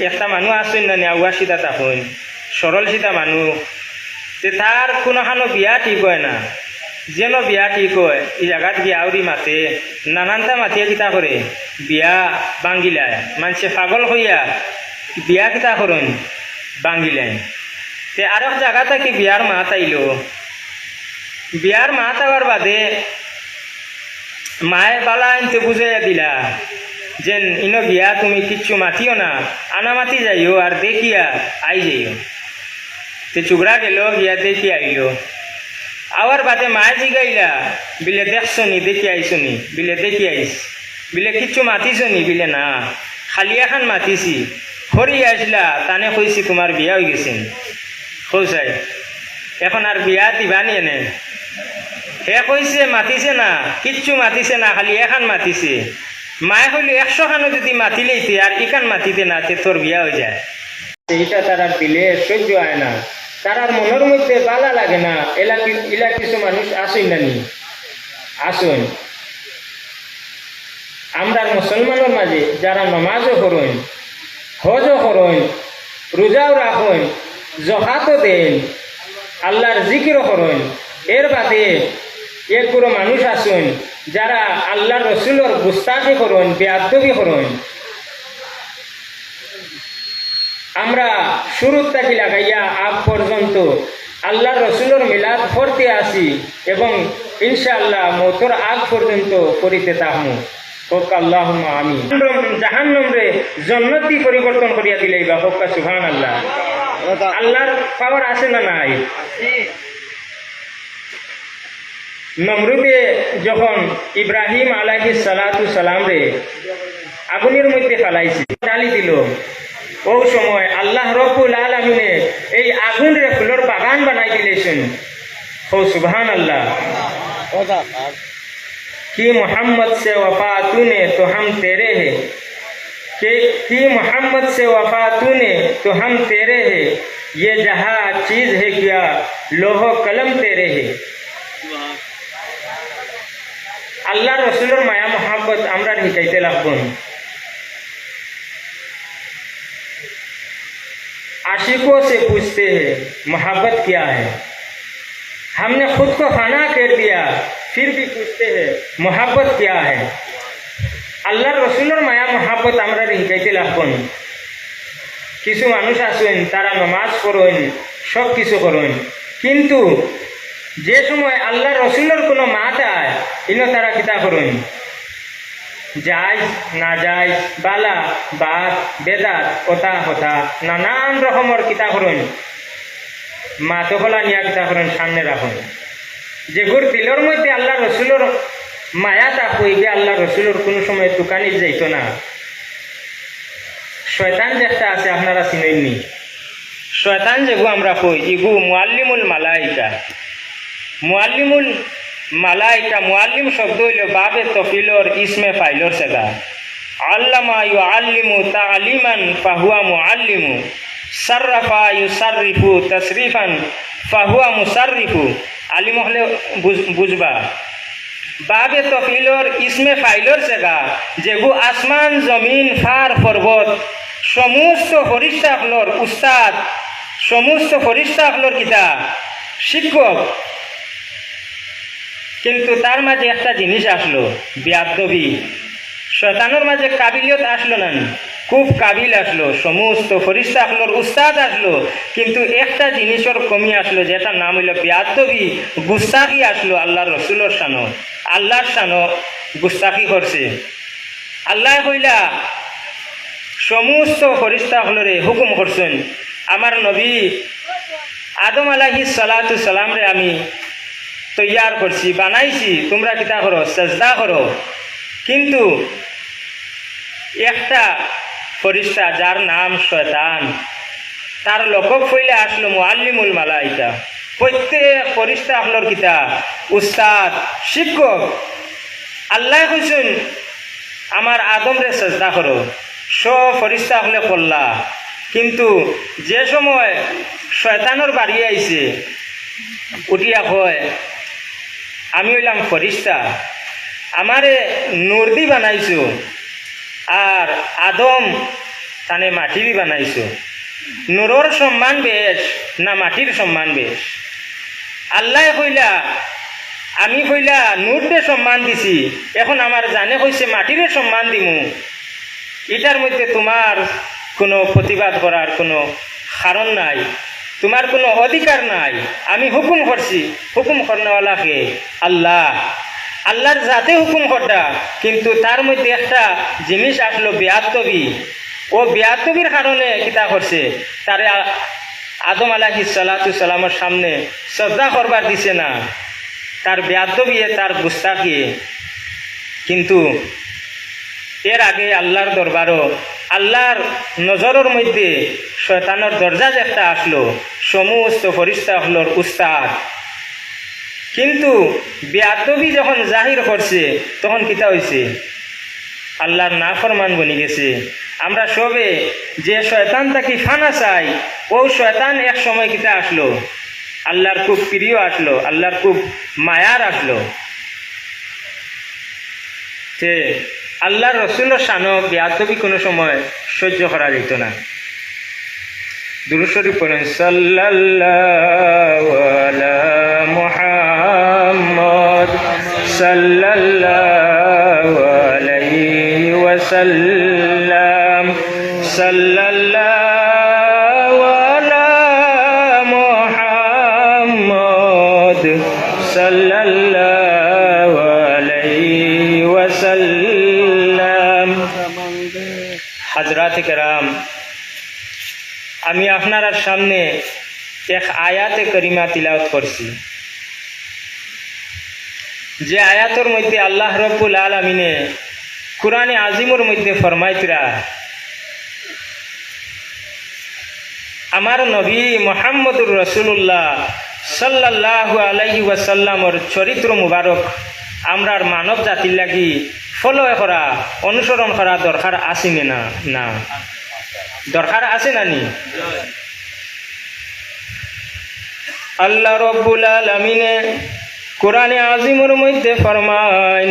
একটা মানুষ আসছেন না আগুয়া সীতা তখন সরল সীতা মানুষ তে তার কোনোখানো বিয়া ঠিক হয় না? যেন বিয়া ঠিক হয় এই জায়গাত গিয়ে আউরি মাতে, নানানটা মাতিয়ে কিতা করে বিয়া বাঙ্গিলায়। মানুষে পাগল হইয়া বিয়া কিতা করুন বাঙ্গিলেন। তে আর এক জায়গা থেকে বিয়ার মাত আইল বিয়ার মাত আবার বাদে মায়ে বালা আনতে বুঝাইয়া দিলা। যে ইনো বিয়া তুমি কিচ্ছু মাতিও না আনা মাতি যাইও আর দেখিয়া আই যাইও তে চুগড়া গেল গিয়া দেখি আইল আবার বাদে মায়ে জিগাইলা বিলে দেখছ নি দেখি আইছো নি বিলে দেখি আইস বিলে কিচ্ছু মাতিছো নি বিলে না খালি এখন মাতিছি হরি আসলা তানে কইছি তোমার বিয়া হয়ে গেছেন কৌসাই এখন আর বিয়া দিবা নি এনে হে কইছে মাতিছে না কিচ্ছু মাতিছে না খালি এখন মাতিছে মায়ে হইল একশো খানো যদি মাতিলেইতে আর ইখান মাতিতে না তে তোর বিয়া হয়ে যায়। এইটা তারা দিলে সহ্য হয় না। তারার মনের মধ্যে বালা লাগে না। এলা ইলা কিছু মানুষ আসুন না নি? আসুন। আমরা মুসলমানের মাঝে যারা নমাজও করুন হজও করুন রোজাও রাখুন জহাতও দেন, আল্লাহর জিকিরও করুন, এর বাদে একগুলো মানুষ আসুন, যারা আল্লাহ রসুলোর গুস্তাকি করুন বেআবি করুন। আমরা শুরুর থাকি লাগাইয়া আগ পর্যন্ত আল্লাহ রসুলোর মিলাদ করতে আসি এবং ইনশাআল্লাহ মতর আগ পর্যন্ত করিতে তাহমু আল্লাহ আমি জাহান নম্রে জন্নতি পরিবর্তন করিয়া আল্লাহ আল্লাহর পাওয়ার আছে না নাই? নমরুদে যখন ইব্রাহিম আলাহি সালাতু সালাম রে আগুনের মধ্যে ফেলাইছে ডালি দিল ও সময় আল্লাহ রব্বুল আলমিনে এই আগুন রে ফুলের বাগান বানাই দিলেছেন ও সুবহান আল্লাহ कि मोहम्मद से वफा तूने तो हम तेरे हैं कि कि मोहम्मद से वफा तूने तो हम तेरे हैं ये जहाँ चीज है क्या लोहो कलम तेरे है আল্লাহ রসুলের মায়া মোহাম্মত আমরা শিকাইতে লাগবন आशिकों से पूछते हैं मोहब्बत क्या है हमने खुद को फना कर दिया फिर भी पूछते हैं मोहब्बत क्या है আল্লাহর রসুলের মায়া মোহাব্বত আমরা শিকাইতে লাগবন কিছু মানুষ আছেন তারা নমাজ পড়েন সব কিছু করেন কিন্তু যে সময় আল্লাহ রসুলের কোনো মাত আয়, ইনো তারা কিতা করুন যায় না যায় বালা বাদ বেদাত, কথা কথা নানান রকমের কিতা করেন মাতকলা নিয়া কিতা করেন সামনে রাখুন যেগুর দিলের মধ্যে আল্লাহ রসুলের মায়াটা কইবে আল্লাহ রসুলের কোনো সময় দোকানে যাইত না। শয়তান যে একটা আছে, আপনারা চিনেননি। শয়তান যেগু আমরা কই, ইগু মুআল্লিমুল মালাইকা। মুআল্লিমুল মালাইকা, মুআল্লিম শব্দ হইল বাবে তফিলর ইসমে ফাইলর সেগা আল্লামা ইউ আল্লিমু তালিমান ফাহুয়া মুআল্লিমু। সার্রাফা ইউ সার্রিফু তসরিফান ফাহুয়া মুসার্রিফু। আলিম হলে বুঝ- বুঝবা। বাবে তফিলর ইসমে ফাইলর জায়গা যেগু আসমান, জমিন, ফার, পর্বত, সমস্ত ফরিস্তাফলর উস্তাদ, সমস্ত ফরিস্তাফলর কিতা শিক্ষক কিন্তু তার মাঝে একটা জিনিস আসলো, বিয়াদবি। শয়তানোর মাঝে কাবিলিয়ত আসলো না। খুব কাবিল আসলো, সমস্ত ফরিস্তা আসলো উস্তাদ আসলো, কিন্তু একটা জিনিসের কমি আসলো, যেটার নাম হইল বিয়াদবি গুস্তাকি আসলো আল্লাহ রসুলোর সানো আল্লাহর সানো গুস্তাকি করছে। আল্লাহ হইলা সমস্ত ফরিস্তা হলরে হুকুম করছেন। আমার নবী আদম আলাহি সালাতু সালাম রে আমি তৈয়ার করছি, বানাইছি, তোমরা কিতা করো, চেষ্টা করো। কিন্তু একটা ফরিস্তা, যার নাম শয়তান, তার লকব ফইলে আসলো মুআল্লিমুল মালাইকা। প্রত্যেক ফরিস্তা আপনার কিতা? উস্তাদ, শিক্ষক। আল্লাহ কইছেন, আমার আদমরে চেষ্টা করো, সব ফরিস্তা হলে করলা। কিন্তু যে সময় শয়তানোর বাড়ি আইছে, উঠিয়া কয় আমি হইলাম ফরিস্তা আমারে নর্দি বানাইছো আর আদম তানে মাটিরই বানাইছো। নূরর সম্মান বেশ না মাটির সম্মান বেশ? আল্লাহ কইলা আমি কইলা নূরকে সম্মান দিছি, এখন আমার জানে কইছে মাটিরে সম্মান দিমু। এটার মধ্যে তোমার কোনো প্রতিবাদ করার কোনো কারণ নাই। তোমার কোনো অধিকার নাই। আমি হুকুম করছি, হুকুম করনেওয়ালাকে। আল্লাহ, আল্লাহর জাতে হুকুম করটা কিন্তু তার মধ্যে একটা জিনিস আসলো বেয়াত্তবি ও বেয়াত্তবির কারণে কিতা করছে? তারে আদম আলাহি সালামের সামনে শ্রদ্ধা করবার দিছে না। তার বেয়াদ্দবিয়ে তার গুস্তাকিয়ে কিন্তু এর আগে আল্লাহর দরবারও আল্লাহর নজরের মধ্যে শয়তানোর দরজা একটা আসলো। সমস্ত ফরিস্তা হলোর উস্তাদ। কিন্তু বেয়াদবি যখন জাহির করছে, তখন কিতা হয়েছে আল্লাহর না ফরমান বনি গেছে। আমরা সবে যে শয়তান তাকে ফানা চাই ও শয়তান এক সময় কিতা আসলো? আল্লাহর খুব প্রিয় আসলো, আল্লাহর খুব মায়ার আসলো। সে আল্লাহর রসুলের শানো বেয়াদবি কোনো সময় সহ্য করা যেত না। দুরুশরী পড়েন সাল্লাল্লাহু আলা মুহাম্মদ সাল্লাল্লাহু আলাইহি ওয়াসাল্লাম সাল্লাল্লাহু আলা মুহাম্মদ সাল্লাল্লাহু আলাইহি ওয়াসাল্লাম হাজরাত কেরাম আমি আপনার সামনে এক আয়াতে করিমা তিলাওত করছি। যে আয়াতর মধ্যে আল্লাহ রব্বুল আলমিনে কোরআনে আজিমর মধ্যে ফরমাইতরা, আমার নবী মোহাম্মদুর রসুল্লাহ সাল্লাল্লাহু আলাইহি ওয়াসাল্লামর চরিত্র মুবারক আমরার মানব জাতির লাগি ফলো করা, অনুসরণ করা দরকার আসেনি না? না। দরকার আছে নানি আল্লাহ রব্বুল আলমিনে কোরআনে আজিমর মধ্যে ফরমান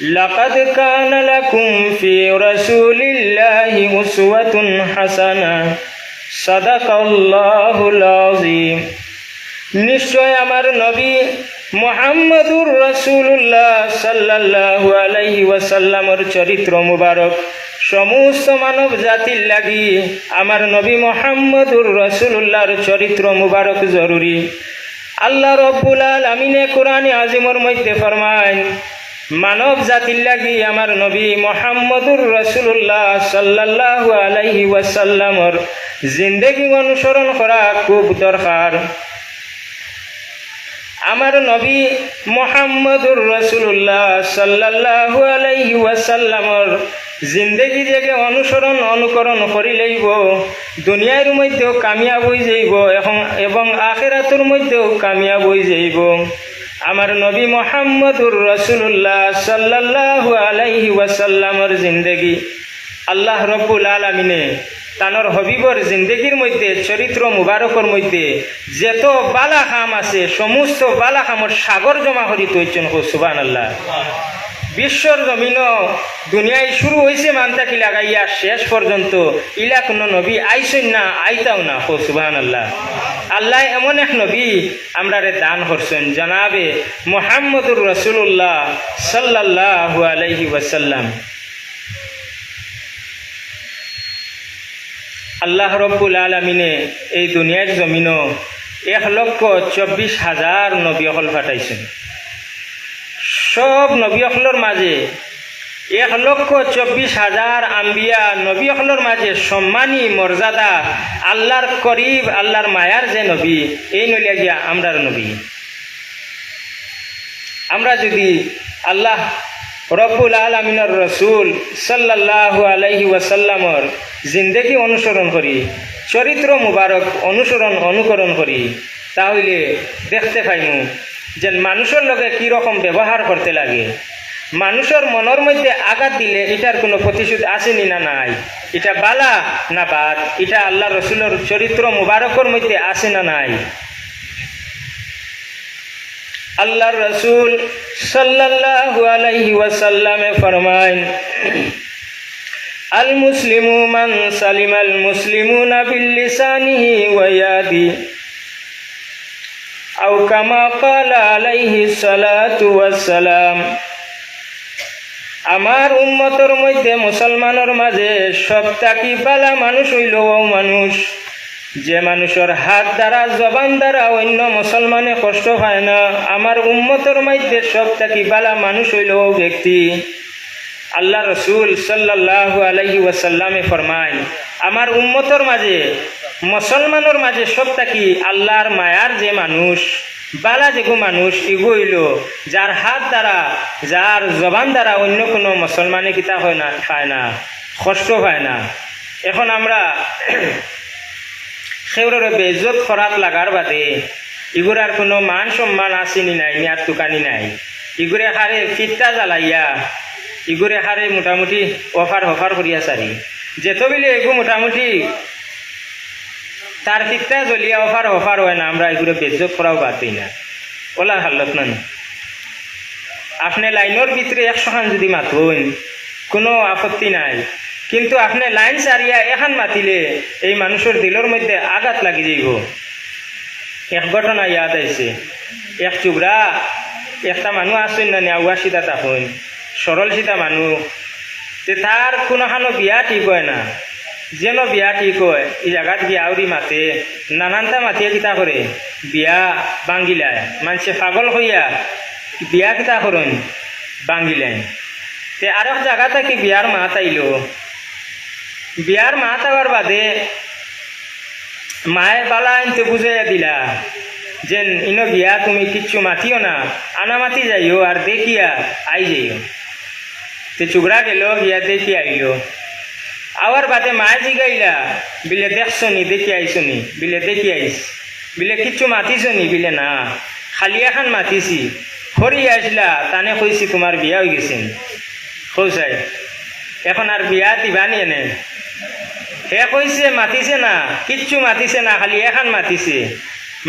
লাকাদ কানা লাকুম ফি রাসূলিল্লাহি উসওয়াতুন হাসানা সাদাকাল্লাহুল আযীম। নিশ্চয় আমার নবী মোহাম্মদুর রসুল্লাহ সাল্লাল্লাহু আলাইহি ওয়াসাল্লামর চরিত্র মুবারক সমস্ত মানব জাতির লাগি আমার নবী মোহাম্মদুর রসুল্লাহর চরিত্র মুবারক জরুরি। আল্লাহ রব্বুল আমিনে কোরআনে আজিমর মধ্যে ফরমায়, মানব জাতির লাগি আমার নবী মোহাম্মদুর রসুল্লাহ সাল্লাল্লাহু আলাইহি ওয়াসাল্লামর জিন্দেগি অনুসরণ করা খুব দরকার। আমার নবী মোহাম্মদুর রসুল্লাহ সাল্লাল্লাহু আলাইহি ওয়াসাল্লামর জিন্দেগি জেগে অনুসরণ, অনুকরণ করি লইব, দুনিয়ার মধ্যেও কামিয়াব হয়ে যাইব এখন এবং আখেরাতুর মধ্যেও কামিয়াব হয়ে যাইব। আমার নবী মোহাম্মদুর রসুল্লাহ সাল্লাল্লাহু আলাইহি ওয়াসাল্লামর জিন্দেগি আল্লাহ রব্বুল আলমিনে তানোর হবিবর জিন্দগির মধ্যে চরিত্র মুবারকর মধ্যে যেত বালা খাম আছে, সমস্ত বালা খামর সাগর জমা করি তৈছেন সুবান আল্লাহ বিশ্বর জমিন দুনিয়ায় শুরু হয়েছে মানতাকি লাগাইয়া শেষ পর্যন্ত ইলা কোনো নবী আইসেন না, আইতাও না হো সুবান আল্লাহ আল্লাহ এমন এক নবী আমরা রে দান করছেন, জানাবে মোহাম্মদুর রসুল্লাহ সাল্লাহ আলাইহি ওয়াসাল্লাম। আল্লাহ রব্বুল আলমিনে এই দুনিয়ার জমিন এক লক্ষ চব্বিশ হাজার নবীসকল ফাটাইছেন সব নবীসকলের মাঝে এক লক্ষ চব্বিশ হাজার আম্বিয়া নবীসকলের মাঝে সম্মানী মর্যাদা, আল্লাহর করিব, আল্লাহর মায়ার যে নবী, এই নলিয়া গিয়া আমরার নবী। আমরা যদি আল্লাহ রব্বুল আলমিনের রসুল সাল্লাল্লাহু আলাইহি ওয়াসাল্লামর জিন্দেগি অনুসরণ করি, চরিত্র মুবারক অনুসরণ অনুকরণ করি, তাহলে দেখতে পাইমু যে মানুষের লগে কীরকম ব্যবহার করতে লাগে। মানুষের মনের মধ্যে আঘাত দিলে এটার কোনো প্রতিশোধ আসেনি না নাই? এটা বালা না বাদ? এটা আল্লাহ রসুলের চরিত্র মুবারকর মধ্যে আসে না নাই? আল্লাহর রসুল ওয়াসাল্লামে ফরমাইন আল মুসলিমু মান সালিম আল ওয়া ইয়াদি। আও কামা ক্বালা আলাইহি সালাতু ওয়াসসালাম, আমার উম্মতর মধ্যে মুসলমানের মাঝে সবটাকি বালা মানুষ হইল ও মানুষ? যে মানুষের হাত দ্বারা, জবান দ্বারা অন্য মুসলমানে কষ্ট পায় না। আমার উম্মতর মধ্যে সবটাকি বালা মানুষ হইল ব্যক্তি। আল্লাহ রসুল সাল্লাহ আলাইহি ওয়াসাল্লামে ফরমায়, আমার উম্মতর মাঝে, মুসলমানের মাঝে সব থাকি আল্লাহর মায়ার যে মানুষ, বালা যেগু মানুষ ইগু হইল যার হাত দ্বারা, যার জবান দ্বারা অন্য কোনো মুসলমানে কিতা হয় না, খায় না, কষ্ট পায় না। এখন আমরা সেওরের বেজত খরাত লাগার বাদে ইগুর আর কোনো মান সম্মান আসেনি নাই নিয়ার তুকানি নাই। ইগুরে হারে ফিটটা জ্বালাইয়া ইগুরে হারে মোটামুটি অফার হফার করিয়া সারি যেত বিলে এগু মোটামুটি তার ফিটটা জ্বলিয়া অফার হফার হয় না, আমরা এগুলো বেজত করাও বাদ দিই না। ওলা হালত না আপনি লাইনের ভিতরে একশো খান যদি মাতুন কোনো আপত্তি নাই। কিন্তু আপনি লাইন সারিয়া এখান মাতিলে এই মানুষের দিলের মধ্যে আঘাত লাগি যাইব। এক ঘটনা ইয়াদ আইছে। এক চুবরা একটা মানুষ আসুন না নেওয়া সীতা তাহন। সরল সীতা মানুষ তে তার কোনোখানো বিয়া ঠিক হয় না। যেন বিয়া ঠিক হয়, এই জায়গাত গিয়ে আউরি মাতে, নানানটা মাতিয়ে কিতা করে। বিয়া বাঙ্গিলায়। মানুষে পাগল হইয়া বিয়া কিতা করেন, বাঙ্গিলেন। তে আরেক জায়গা থেকে বিয়ার মাত আইল। বিয়ার মাত আবার বাদে মায়ের বালা আনতে বুঝাইয়া দিলা যে ইনো বিয়া তুমি কিচ্ছু মাতিও না, আনা মাতি যাইও আর দেখিয়া আই যাইও। তে চুগড়া গেল, গিয়া দেখি আইল আবার বাদে মায়ে জিগাইলা, বিলে দেখছ নি দেখি আইছো নি বিলে দেখি আইস বিলে কিচ্ছু মাতিছো নি বিলে না, খালি এখন মাতিছি। হরি আসলা, তানে কইছি, তোমার বিয়া হয়ে গেছেন কৌসাই এখন আর বিয়া দিবা দিবানি এনে। হে কইছে, মাতিছে না। কিচ্ছু মাতিছে না, খালি এখান মাতিছে।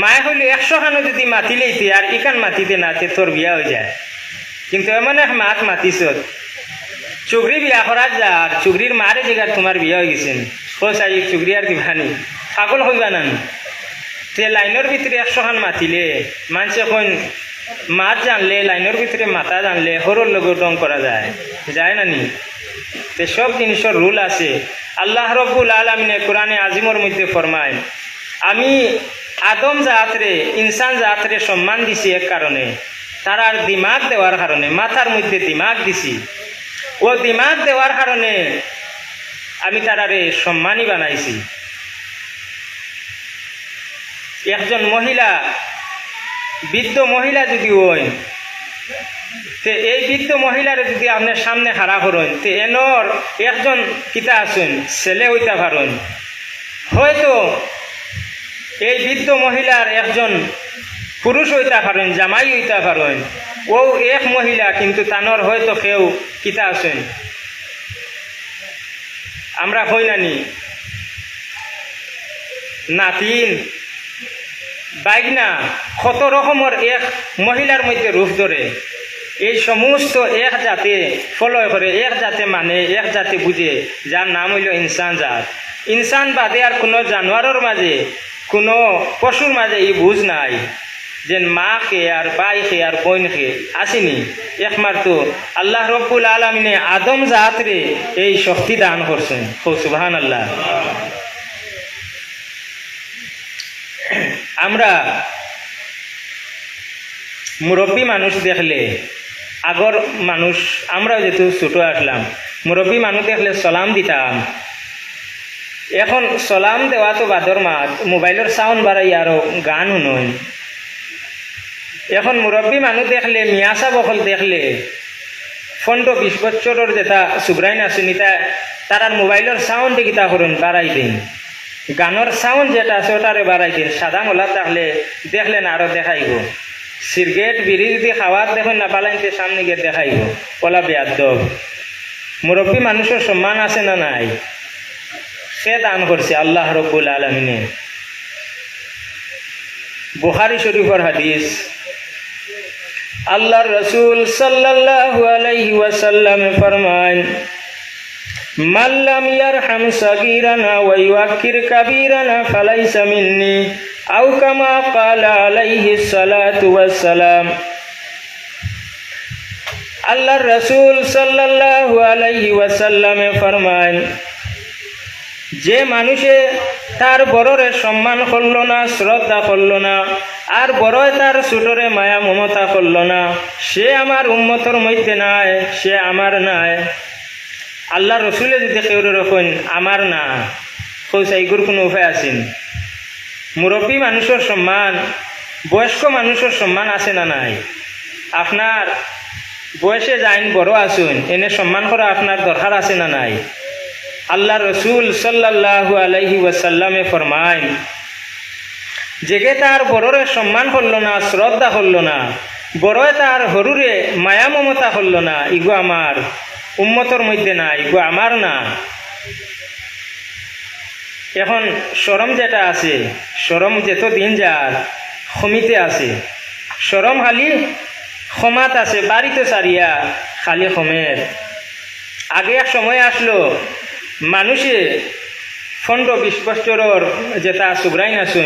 মায়ে হইল একশো খানো যদি মাতিলেইতে আর ইখান মাতিতে না, তে তোর বিয়া হয়ে যায়। কিন্তু এমন এক মাত মাতিছ চুগরি বিয়া করা যা, আর চুগরির মারে জায়গার তোমার বিয়া হয়ে গেছেন কৌসাই চুগরি আর দিবানি পাগল হইবা না তে লাইনের ভিতরে একশো খান মাতিলে মানুষে কইন মাত জানলে, লাইনের ভিতরে মাথা জানলে সরুর লোক রং করা যায়। যায় না নি? তে সব জিনিসের রুল আছে। আল্লাহ রব্বুল আলমিনে কোরআনে আজিমর মধ্যে ফরমায়, আমি আদম জাতরে, ইনসান জাতরে সম্মান দিছি এক কারণে। তারার দিমাগ দেওয়ার কারণে, মাথার মধ্যে দিমাগ দিছি। ও দিমাগ দেওয়ার কারণে আমি তারারে সম্মানই বানাইছি। একজন মহিলা, বৃদ্ধ মহিলা যদি হয় তে এই বৃদ্ধ মহিলার যদি আপনার সামনে হারা করেন তে এনর একজন কিতা আছেন, ছেলে হইতে পারেন। হয়তো এই বৃদ্ধ মহিলার একজন পুরুষ হইতে পারেন, জামাই হইতে পারেন। ও এক মহিলা, কিন্তু তানর হয়তো কেউ কিতা আছেন। আমরা হই নানি, নাতিন বাইগনা কত রকমের এক মহিলার মধ্যে রূপ ধরে। এই সমস্ত এক জাতে ফলো করে, এক জাতে মানে এক জাতে বুঝে, যার নাম হইল ইনসান জাত। ইনসান বাদে আর কোনো জানোয়ারের মাঝে, কোনো পশুর মাঝে এই বুঝ নাই যে মা খে আর বাই খে আর বোন খে আসেনি। একমাত্র আল্লাহ রব্বুল আলমিনে আদম জাতরে এই শক্তি দান করছেন। সুবাহান আল্লাহ আমরা মুরব্বী মানুষ দেখলে, আগর মানুষ, আমরা যেহেতু ছোটো আসলাম, মুরব্বী মানুষ দেখলে সালাম দিতাম। এখন সালাম দেওয়া তো বাদর মাত, মোবাইলের সাউন্ড বাড়াই আরও গান শুনুন। এখন মুরব্বী মানুষ দেখলে, মিয়াসা বকল দেখলে পনেরো বিশ বছরের যেটা সুব্রাইন আছে তারার মোবাইলের সাউন্ড কিতা করুন, বাড়াই দিন। গানের সাউন্ড যেটা আছে ওটারে বাড়াই দিন সাদা মোলা তাহলে দেখলেন আরও দেখাইব। সিগারেট বিড়ি যদি খাওয়ার দেখুন না পালাইতে সামনে গিয়ে দেখাইব। ওলা বেয়াদ মুরব্বী মানুষের সম্মান আছে না নাই? সে দান করছে আল্লাহ রব্বুল আলমিনে। বুখারি শরীফর হাদিস আল্লাহর রসুল সাল্লাল্লাহু আলাইহি ওয়াসাল্লামে ফরমান মাল্লাম ইয়ারহাম সাগীরানা ওয়া ইউআক্কির কাবীরানা ফালাইসা মিন্নি। আও কামা ক্বালা আলাইহিস সালাতু ওয়াস সালাম আল্লাহর রসুল সাল্লাল্লাহু আলাইহি ওয়াসাল্লামে ফরমান যে মানুষে তার বড়রে সম্মান করল না, শ্রদ্ধা করল না, আর বড়য় তার ছোটরে মায়া মমতা করল না, সে আমার উন্মতর মধ্যে নাই, সে আমার নাই। আল্লাহ রসুলে যদি কেউ রকম আমার না। সৌসাইগুর কোনো উপায় আছেন মুরব্বী মানুষের সম্মান, বয়স্ক মানুষের সম্মান আছে না নাই? আপনার বয়সে যাইন বড় আসুন এনে সম্মান করা আপনার দরকার আছে না নাই? আল্লাহ রসুল সাল্লাল্লাহু আলাইহি ওয়াসাল্লামে ফরমাইন, জেগে তার বড়রে সম্মান করল না, শ্রদ্ধা করল না, বড়য় তার হরুরে মায়া মমতা করল না, ইগো আমার। উম্মতর মধ্যে নাই ইগো আমার না। এখন সরম যেটা আছে, সরম যেত দিন যার সমিতে আছে। সরম খালি সমাত আছে, বাড়িতে সারিয়া খালি সমের আগে এক সময় আসলো, মানুষে পনেরো বিশ যেটা সুগ্রাইন আসুন